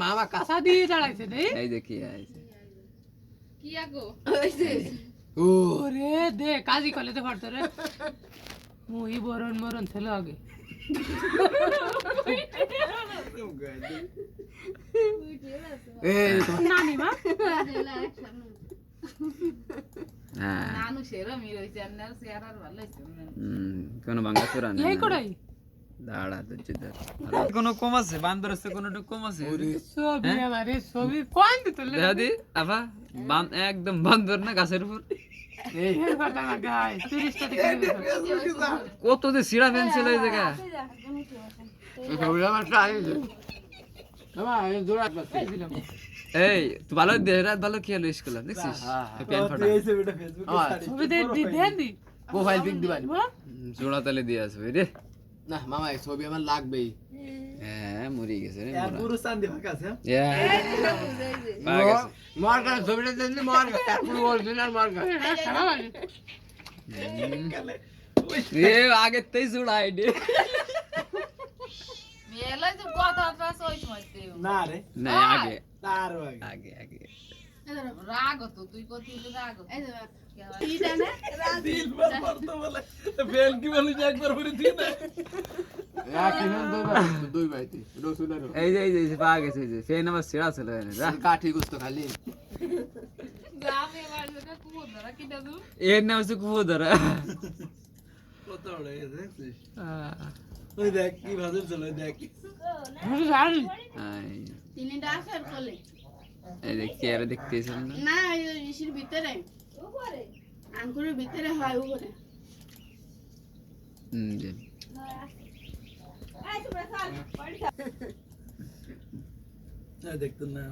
মামা কাঁচা দিয়ে দাঁড়াইছে রে এই যে কি আইছে কি আগো ও রে দে কাজী কলেতে পড়তো রে মুই বরণ মরণ থেলো আগে নানি মা নানু সেরম ইরইছে কোন বাংলা সুরা নাই কোড়াই দাঁড়া তো চিন্তা কোনো কম আছে? বান্দর আছে কোনো কম আছে? ছবি আমারে ছবি কোন দিত দাদি আবা বান একদম বান্দর না গাছের উপর। এই কথা না গাই 30 টা টাকা দিবে কত যে সিরা এই জায়গা এই তুই ভালো দে রাত ভালো হলো স্কুলে দেখছিস প্রোফাইল পিক জোড়া তালে দিয়ে আসবে রে। না মামা এই ছবি আমার লাগবেই। হ্যাঁ মরে গেছে রে আর পুরো চান্দি ফাঁকা আছে পাওয়া গেছে। মার কাছে ছবিটা দেন মার কাছে পুরো অরিজিনাল মার কাছে। এ আগে তেই জোড়া আইডি। ఎలా কথা পাস ওই সময় না রে। না আগে। তার আগে। আগে আগে। রাগ তো তুই কত রাগ এর নাম হচ্ছে কুহুদরা কত ওই দেখ কি ভাজে চলে দেখ। তিনটা আসার কোলে। এই কি আর দেখতেছেন না। না এই ইসির ভিতরে। আঙ্কুরের ভিতরে হয় উপরে। হুম যে না দেখতেন না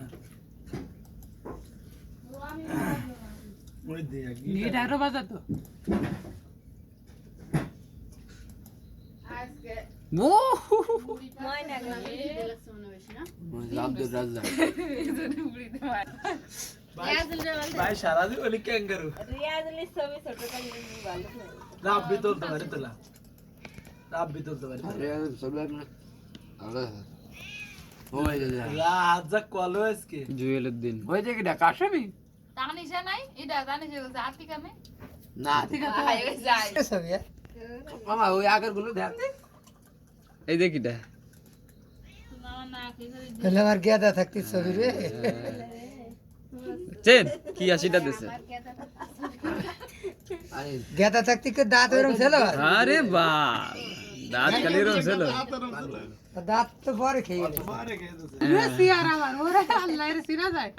ওই দেখ নেট আরও বাজাতো। আজকে ভাই দিন ক্যাঙ্গারু রাব্বি তুলতে পারে তোলা রাব্বি তুলতে পারে জুয়েলের দিন। কাশমি তানিসা নাই এটা জাতি কামে না মামা ওই আগেরগুলো দেখ এই যে কিটা না না কি করে তাহলে আমার গেদা থাকতে ছবি রে। চেন কি আশিটা দিছে? আরে গেদা থাকতে কি দাঁত ওরম ছিল? আরে বা দাঁত খালি রং ছিল। দাঁত তো পরে খেয়ে গেছে। মারে খেয়ে দিছে রে সিয়ার আমার ওরে আল্লাহ রে সিরা যায়।